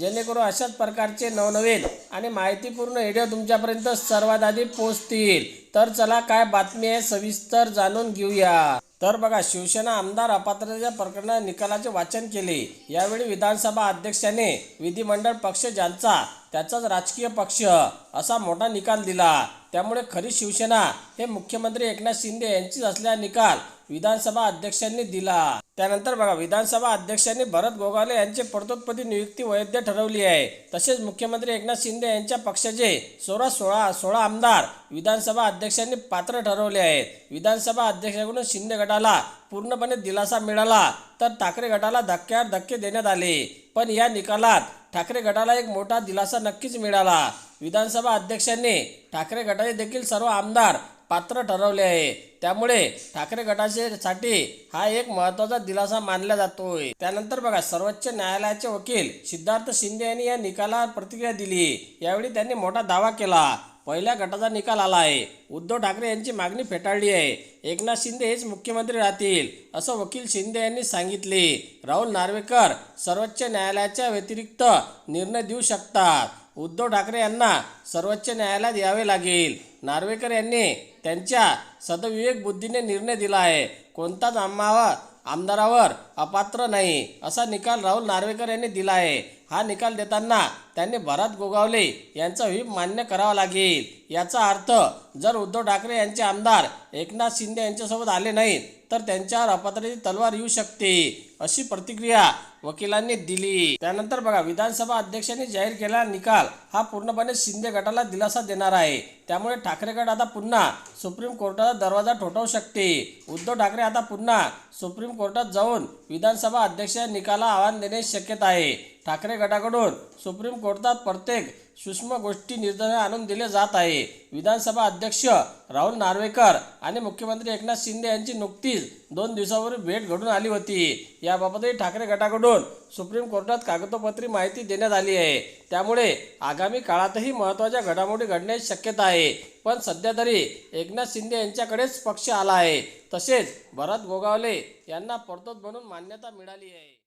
जेणेकरून अशाच प्रकारचे नवनवीन आणि माहितीपूर्ण व्हिडिओ तुमच्यापर्यंत सर्वात आधी पोहोचतील. तर चला काय बातमी आहे सविस्तर जाणून घेऊया. तर बघा शिवसेना आमदार अपात्रतेच्या प्रकरणात निकालाचे वाचन केले. यावेळी विधानसभा अध्यक्षाने विधिमंडळ पक्ष ज्यांचा त्याचाच राजकीय पक्ष असा मोठा निकाल दिला. त्यामुळे खरी शिवसेना हे मुख्यमंत्री एकनाथ शिंदे यांचीच असलेला निकाल विधानसभा अध्यक्षांनी दिला. त्यानंतर बघा विधानसभा अध्यक्षांनी भरत गोगावले यांचे पडतोत्पदी नियुक्ती वैध ठरवली आहे. तसेच मुख्यमंत्री एकनाथ शिंदे यांच्या पक्षाचे सोळा सोळा सोळा आमदार विधानसभा अध्यक्षांनी पात्र ठरवले आहेत. विधानसभा अध्यक्षाकडून शिंदे गटाला पूर्णपणे दिलासा मिळाला तर ठाकरे गटाला धक्क्यावर धक्के देण्यात आले. पण या निकालात ठाकरे गटाला एक मोठा दिलासा नक्कीच मिळाला. विधानसभा अध्यक्षांनी ठाकरे गटाचे देखील सर्व आमदार पात्र ठरवले आहे. त्यामुळे ठाकरे गटाचे साठी हा एक महत्त्वाचा दिलासा मानला जातोय. त्यानंतर बघा सर्वोच्च न्यायालयाचे वकील सिद्धार्थ शिंदे यांनी या निकालावर प्रतिक्रिया दिली. यावेळी त्यांनी मोठा दावा केला. पहिल्या गटाचा निकाल आला आहे. उद्धव ठाकरे यांची मागणी फेटाळली आहे. एकनाथ शिंदे हेच मुख्यमंत्री राहतील असं वकील शिंदे यांनी सांगितले. राहुल नार्वेकर सर्वोच्च न्यायालयाच्या व्यतिरिक्त निर्णय देऊ शकतात. उद्धव ठाकरे यांना सर्वोच्च न्यायालयात यावे लागेल. नार्वेकर यांनी त्यांच्या सदविवेक बुद्धीने निर्णय दिला आहे. कोणताच आम्हावर आमदारावर अपात्र नाही असा निकाल राहुल नार्वेकर यांनी दिला आहे. हा निकाल देताना त्यांनी भरत गोगावले यांचा व्हीप मान्य करावा लागेल. याचा अर्थ जर उद्धव ठाकरे यांचे आमदार एकनाथ शिंदे यांच्यासोबत आले नाहीत तर त्यांच्यावर अपात्रतेची तलवार येऊ शकते अशी प्रतिक्रिया वकिलांनी दिली. त्यानंतर बघा विधानसभा अध्यक्षांनी जाहीर केलेला निकाल हा पूर्णपणे शिंदे गटाला दिलासा देणार आहे. त्यामुळे ठाकरे गट आता पुन्हा सुप्रीम कोर्टाचा दरवाजा ठोठावू शकते. उद्धव ठाकरे आता पुन्हा सुप्रीम कोर्टात जाऊन विधानसभा अध्यक्ष निकाला आव्हान देण्याची शक्यता आहे. ठाकरे गटाकडून सुप्रीम कोर्टात प्रत्येक सूक्ष्म गोष्टी निर्णय आणून दिले जात आहे. विधानसभा अध्यक्ष राहुल नार्वेकर आणि मुख्यमंत्री एकनाथ शिंदे यांची नुकतीच दोन दिवसापूर्वी भेट घडून आली होती. याबाबतही ठाकरे गटाकडून सुप्रीम कोर्टात कागदोपत्री माहिती देण्यात आली आहे. त्यामुळे आगामी काळातही महत्त्वाच्या घडामोडी घडण्याची शक्यता आहे. पण सध्या तरी एकनाथ शिंदे यांच्याकडेच पक्ष आला आहे. तसेच भरत गोगावले यांना पडतोद म्हणून मान्यता मिळाली आहे.